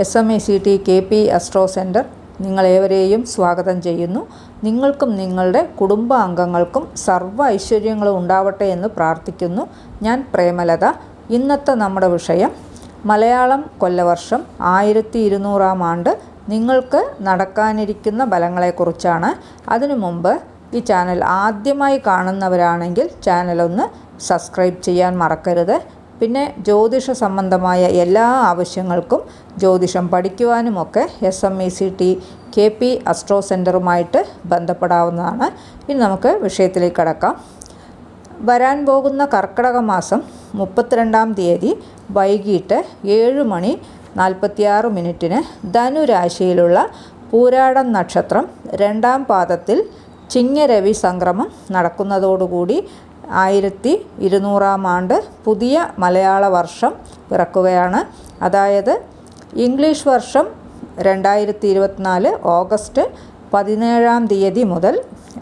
S M I C T K P astro centre നിങ്ങളേവരെയും സ്വാഗതം ചെയ്യുന്നു. നിങ്ങൾക്കും നിങ്ങളുടെ കുടുംബാംഗങ്ങൾക്കും സർവ ഐശ്വര്യങ്ങളും ഉണ്ടാവട്ടെ എന്ന് പ്രാർത്ഥിക്കുന്നു. ഞാൻ പ്രേമലത. ഇന്നത്തെ നമ്മുടെ വിഷയം മലയാളം കൊല്ലവർഷം ആയിരത്തി ഇരുന്നൂറാം ആണ്ട് നിങ്ങൾക്ക് നടക്കാനിരിക്കുന്ന ഫലങ്ങളെക്കുറിച്ചാണ്. അതിനു മുമ്പ് ഈ ചാനൽ ആദ്യമായി കാണുന്നവരാണെങ്കിൽ ചാനലൊന്ന് സബ്സ്ക്രൈബ് ചെയ്യാൻ മറക്കരുത്. പിന്നെ ജ്യോതിഷ സംബന്ധമായ എല്ലാ ആവശ്യങ്ങൾക്കും ജ്യോതിഷം പഠിക്കുവാനുമൊക്കെ S M E C T K P astro സെന്ററുമായിട്ട് ബന്ധപ്പെടാവുന്നതാണ്. ഇനി നമുക്ക് വിഷയത്തിലേക്ക് കടക്കാം. വരാൻ പോകുന്ന കർക്കിടക മാസം മുപ്പത്തിരണ്ടാം തീയതി വൈകിട്ട് ഏഴ് മണി നാൽപ്പത്തിയാറ് മിനിറ്റിന് ധനുരാശിയിലുള്ള പൂരാടം നക്ഷത്രം രണ്ടാം പാദത്തിൽ ചിങ്ങരവി സംക്രമം നടക്കുന്നതോടുകൂടി ആയിരത്തി ഇരുന്നൂറാം ആണ്ട് പുതിയ മലയാള വർഷം പിറക്കുകയാണ്. അതായത് ഇംഗ്ലീഷ് വർഷം രണ്ടായിരത്തി ഇരുപത്തിനാല് ഓഗസ്റ്റ് പതിനേഴാം തീയതി മുതൽ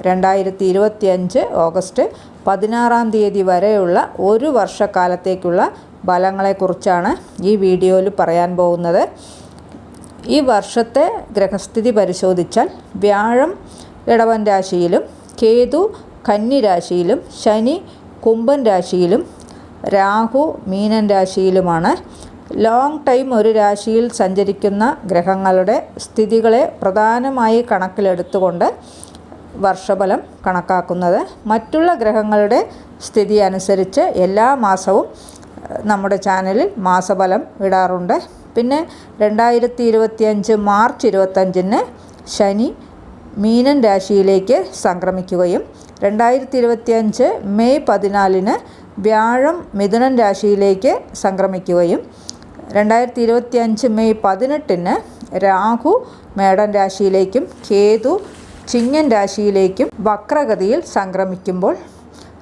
രണ്ടായിരത്തി ഇരുപത്തിയഞ്ച് ഓഗസ്റ്റ് പതിനാറാം തീയതി വരെയുള്ള ഒരു വർഷക്കാലത്തേക്കുള്ള ഫലങ്ങളെക്കുറിച്ചാണ് ഈ വീഡിയോയിൽ പറയാൻ പോകുന്നത്. ഈ വർഷത്തെ ഗ്രഹസ്ഥിതി പരിശോധിച്ചാൽ വ്യാഴം ഇടവൻ രാശിയിലും കേതു കന്നി രാശിയിലും ശനി കുംഭൻ രാശിയിലും രാഹു മീനൻ രാശിയിലുമാണ്. ലോങ് ടൈം ഒരു രാശിയിൽ സഞ്ചരിക്കുന്ന ഗ്രഹങ്ങളുടെ സ്ഥിതികളെ പ്രധാനമായി കണക്കിലെടുത്തുകൊണ്ട് വർഷഫലം കണക്കാക്കുന്നത്. മറ്റുള്ള ഗ്രഹങ്ങളുടെ സ്ഥിതി അനുസരിച്ച് എല്ലാ മാസവും നമ്മുടെ ചാനലിൽ മാസഫലം ഇടാറുണ്ട്. പിന്നെ രണ്ടായിരത്തി ഇരുപത്തിയഞ്ച് മാർച്ച് ഇരുപത്തഞ്ചിന് ശനി മീനൻ രാശിയിലേക്ക് സംക്രമിക്കുകയും രണ്ടായിരത്തി ഇരുപത്തിയഞ്ച് മെയ് പതിനാലിന് വ്യാഴം മിഥുനൻ രാശിയിലേക്ക് സംക്രമിക്കുകയും രണ്ടായിരത്തി ഇരുപത്തിയഞ്ച് മെയ് പതിനെട്ടിന് രാഹു മേടൻ രാശിയിലേക്കും കേതു ചിങ്ങൻ രാശിയിലേക്കും വക്രഗതിയിൽ സംക്രമിക്കുമ്പോൾ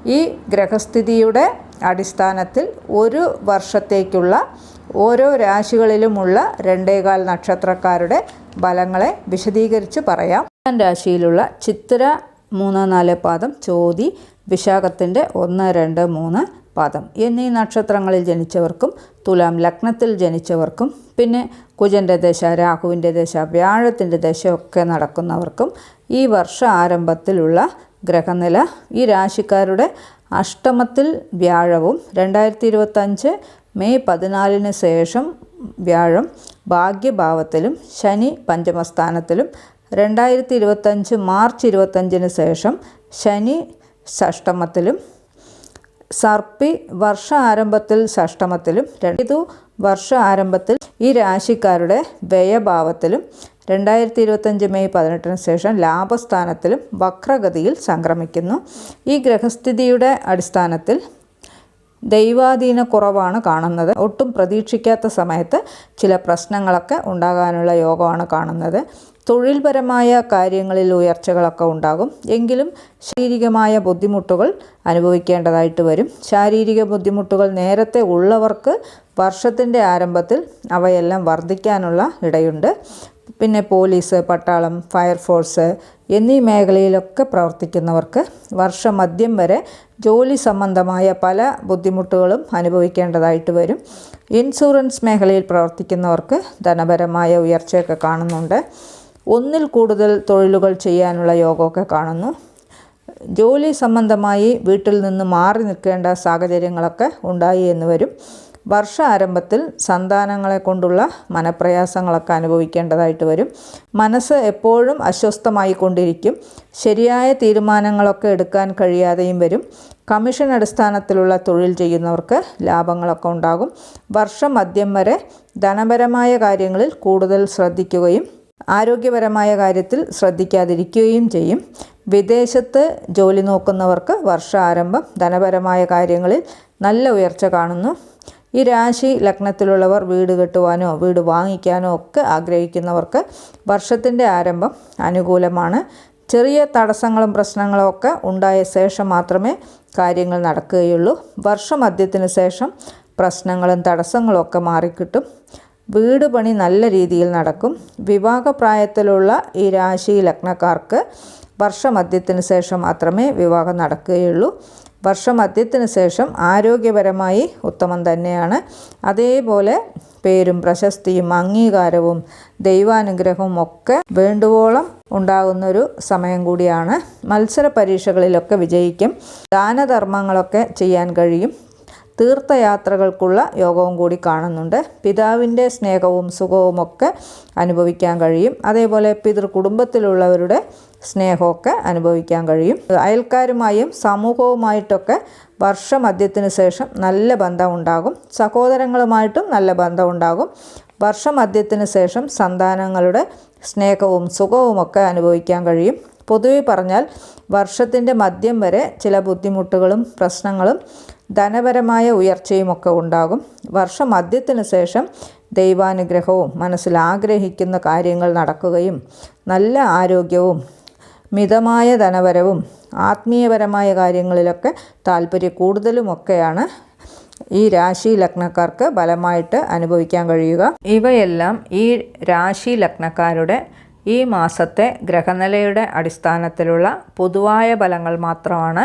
ഈ ഗ്രഹസ്ഥിതിയുടെ അടിസ്ഥാനത്തിൽ ഒരു വർഷത്തേക്കുള്ള ഓരോ രാശികളിലുമുള്ള രണ്ടേകാൽ നക്ഷത്രക്കാരുടെ ഫലങ്ങളെ വിശദീകരിച്ച് പറയാം. രാശിയിലുള്ള ചിത്ര മൂന്ന് നാല് പാദം ചോതി വിശാഖത്തിന്റെ ഒന്ന് രണ്ട് മൂന്ന് പാദം. എന്നീ നക്ഷത്രങ്ങളിൽ ജനിച്ചവർക്കും തുലാം ലഗ്നത്തിൽ ജനിച്ചവർക്കും പിന്നെ കുജന്റെ ദശ രാഹുവിന്റെ ദശ വ്യാഴത്തിന്റെ ദശയൊക്കെ നടക്കുന്നവർക്കും ഈ വർഷ ആരംഭത്തിലുള്ള ഗ്രഹനില ഈ രാശിക്കാരുടെ അഷ്ടമത്തിൽ വ്യാഴവും രണ്ടായിരത്തി ഇരുപത്തഞ്ച് മെയ് പതിനാലിന് ശേഷം വ്യാഴം ഭാഗ്യഭാവത്തിലും ശനി പഞ്ചമസ്ഥാനത്തിലും രണ്ടായിരത്തി ഇരുപത്തഞ്ച് മാർച്ച് ഇരുപത്തഞ്ചിന് ശേഷം ശനി ഷഷ്ടമത്തിലും സർപ്പി വർഷ ആരംഭത്തിൽ ഷഷ്ടമത്തിലും രണ്ടു വർഷ ആരംഭത്തിൽ ഈ രാശിക്കാരുടെ വ്യയഭാവത്തിലും രണ്ടായിരത്തി ഇരുപത്തഞ്ച് മെയ് പതിനെട്ടിന് ശേഷം ലാഭസ്ഥാനത്തിലും വക്രഗതിയിൽ സംക്രമിക്കുന്നു. ഈ ഗ്രഹസ്ഥിതിയുടെ അടിസ്ഥാനത്തിൽ ദൈവാധീന കുറവാണ് കാണുന്നത്. ഒട്ടും പ്രതീക്ഷിക്കാത്ത സമയത്ത് ചില പ്രശ്നങ്ങളൊക്കെ ഉണ്ടാകാനുള്ള യോഗമാണ് കാണുന്നത്. തൊഴിൽപരമായ കാര്യങ്ങളിൽ ഉയർച്ചകളൊക്കെ ഉണ്ടാകും. എങ്കിലും ശാരീരികമായ ബുദ്ധിമുട്ടുകൾ അനുഭവിക്കേണ്ടതായിട്ട് വരും. ശാരീരിക ബുദ്ധിമുട്ടുകൾ നേരത്തെ ഉള്ളവർക്ക് വർഷത്തിന്റെ ആരംഭത്തിൽ അവയെല്ലാം വർദ്ധിക്കാനുള്ള ഇടയുണ്ട്. പിന്നെ പോലീസ് പട്ടാളം ഫയർഫോഴ്സ് എന്നീ മേഖലയിലൊക്കെ പ്രവർത്തിക്കുന്നവർക്ക് വർഷം വർഷമധ്യം വരെ ജോലി സംബന്ധമായ പല ബുദ്ധിമുട്ടുകളും അനുഭവിക്കേണ്ടതായിട്ട് വരും. ഇൻഷുറൻസ് മേഖലയിൽ പ്രവർത്തിക്കുന്നവർക്ക് ധനപരമായ ഉയർച്ചയൊക്കെ കാണുന്നുണ്ട്. ഒന്നിൽ കൂടുതൽ തൊഴിലുകൾ ചെയ്യാനുള്ള യോഗമൊക്കെ കാണുന്നു. ജോലി സംബന്ധമായി വീട്ടിൽ നിന്ന് മാറി നിൽക്കേണ്ട സാഹചര്യങ്ങളൊക്കെ ഉണ്ടായി എന്ന് വരും. വർഷ ആരംഭത്തിൽ സന്താനങ്ങളെ കൊണ്ടുള്ള മനപ്രയാസങ്ങളൊക്കെ അനുഭവിക്കേണ്ടതായിട്ട് വരും. മനസ്സ് എപ്പോഴും അസ്വസ്ഥമായി കൊണ്ടിരിക്കും. ശരിയായ തീരുമാനങ്ങളൊക്കെ എടുക്കാൻ കഴിയാതെയും വരും. കമ്മീഷൻ അടിസ്ഥാനത്തിലുള്ള തൊഴിൽ ചെയ്യുന്നവർക്ക് ലാഭങ്ങളൊക്കെ ഉണ്ടാകും. വർഷം മദ്യം വരെ ധനപരമായ കാര്യങ്ങളിൽ കൂടുതൽ ശ്രദ്ധിക്കുകയും ആരോഗ്യപരമായ കാര്യത്തിൽ ശ്രദ്ധിക്കാതിരിക്കുകയും ചെയ്യും. വിദേശത്ത് ജോലി നോക്കുന്നവർക്ക് വർഷാരംഭം ധനപരമായ കാര്യങ്ങളിൽ നല്ല ഉയർച്ച കാണുന്നു. ഈ രാശി ലഗ്നത്തിലുള്ളവർ വീട് കെട്ടുവാനോ വീട് വാങ്ങിക്കാനോ ഒക്കെ ആഗ്രഹിക്കുന്നവർക്ക് വർഷത്തിന്റെ ആരംഭം അനുകൂലമാണ്. ചെറിയ തടസ്സങ്ങളും പ്രശ്നങ്ങളും ഒക്കെ ഉണ്ടായ ശേഷം മാത്രമേ കാര്യങ്ങൾ നടക്കുകയുള്ളൂ. വർഷമധ്യത്തിന് ശേഷം പ്രശ്നങ്ങളും തടസ്സങ്ങളും ഒക്കെ മാറിക്കിട്ടും. വീട് പണി നല്ല രീതിയിൽ നടക്കും. വിവാഹപ്രായത്തിലുള്ള ഈ രാശി ലഗ്നക്കാർക്ക് വർഷമധ്യത്തിന് ശേഷം മാത്രമേ വിവാഹം നടക്കുകയുള്ളൂ. വർഷമധ്യത്തിന് ശേഷം ആരോഗ്യപരമായി ഉത്തമം തന്നെയാണ്. അതേപോലെ പേരും പ്രശസ്തിയും അംഗീകാരവും ദൈവാനുഗ്രഹവും ഒക്കെ വേണ്ടുവോളം ഉണ്ടാകുന്നൊരു സമയം കൂടിയാണ്. മത്സര പരീക്ഷകളിലൊക്കെ വിജയിക്കും. ദാനധർമ്മങ്ങളൊക്കെ ചെയ്യാൻ കഴിയും. തീർത്ഥയാത്രകൾക്കുള്ള യോഗവും കൂടി കാണുന്നുണ്ട്. പിതാവിന്റെ സ്നേഹവും സുഖവും ഒക്കെ അനുഭവിക്കാൻ കഴിയും. അതേപോലെ പിതൃ കുടുംബത്തിലുള്ളവരുടെ സ്നേഹമൊക്കെ അനുഭവിക്കാൻ കഴിയും. അയൽക്കാരുമായും സമൂഹവുമായിട്ടൊക്കെ വർഷമധ്യത്തിന് ശേഷം നല്ല ബന്ധം ഉണ്ടാകും സഹോദരങ്ങളുമായിട്ടും നല്ല ബന്ധം ഉണ്ടാകും വർഷമധ്യത്തിന് ശേഷം സന്താനങ്ങളുടെ സ്നേഹവും സുഖവുമൊക്കെ അനുഭവിക്കാൻ കഴിയും. പൊതുവെ പറഞ്ഞാൽ വർഷത്തിന്റെ മദ്യം വരെ ചില ബുദ്ധിമുട്ടുകളും പ്രശ്നങ്ങളും ധനപരമായ ഉയർച്ചയുമൊക്കെ ഉണ്ടാകും. വർഷമധ്യത്തിന് ശേഷം ദൈവാനുഗ്രഹവും മനസ്സിൽ ആഗ്രഹിക്കുന്ന കാര്യങ്ങൾ നടക്കുകയും നല്ല ആരോഗ്യവും മിതമായ ധനപരവും ആത്മീയപരമായ കാര്യങ്ങളിലൊക്കെ താല്പര്യ കൂടുതലുമൊക്കെയാണ് ഈ രാശി ലഗ്നക്കാർക്ക് ബലമായിട്ട് അനുഭവിക്കാൻ കഴിയുക. ഇവയെല്ലാം ഈ രാശി ലഗ്നക്കാരുടെ ഈ മാസത്തെ ഗ്രഹനിലയുടെ അടിസ്ഥാനത്തിലുള്ള പൊതുവായ ഫലങ്ങൾ മാത്രമാണ്.